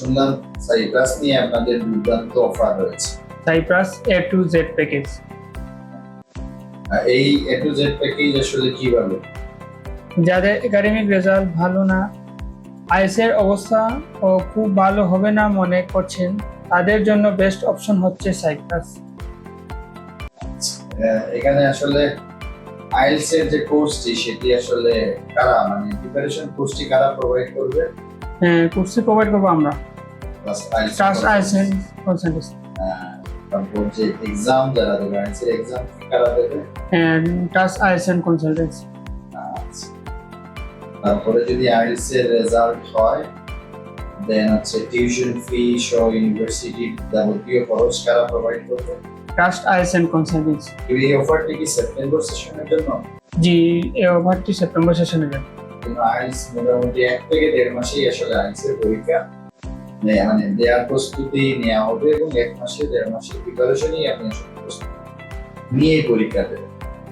শুনলাম সাইপ্রাস নিয়ে আপনাদের দুর্দান্ত অফার রয়েছে। Cyprus A to Z package এই এ টু জেড প্যাকেজ আসলে কীভাবে যাদের একাডেমিক রেজাল্ট ভালো না আইএসের অবস্থা ও খুব ভালো হবে না মনে করছেন তাদের জন্য বেস্ট অপশন হচ্ছে সাইপ্রাস আহ, এখানে আসলে আইএলস এর যে কোর্সটি সেটি আসলে কারা মানে প্রিপারেশন কোর্সটি কারা প্রোভাইড করবে? হ্যাঁ কোর্সে প্রোভাইড করব আমরা। প্লাস আইএলস ট্রাস্ট তারপর যে এক্সাম যারা দেবে আইএলস এক্সাম কারা দেবে? ট্রাস্ট আইএসএন কনসালটেন্স আচ্ছা। তারপরে যদি আইএলস এর রেজাল্ট হয় দেন হচ্ছে টিউশন ফি সহ ইউনিভার্সিটি যাবতীয় খরচ কারা প্রোভাইড করবে? ট্রাস্ট আইএসএন কনসালটেন্স এই অফারটি কি সেপ্টেম্বর সেশনের জন্য? জি এই ওভারটি সেপ্টেম্বর সেশনে যাবে কিন্তু আইএলস মোটামুটি এক থেকে দেড় মাসেই আসলে আইএলস এর পরীক্ষা। মানে দেওয়ার প্রস্তুতি নেওয়া হবে এবং এক মাসে, দেড় মাসের প্রিপারেশনই আপনি আসলে প্রস্তুতি নিয়ে পরীক্ষা দেবেন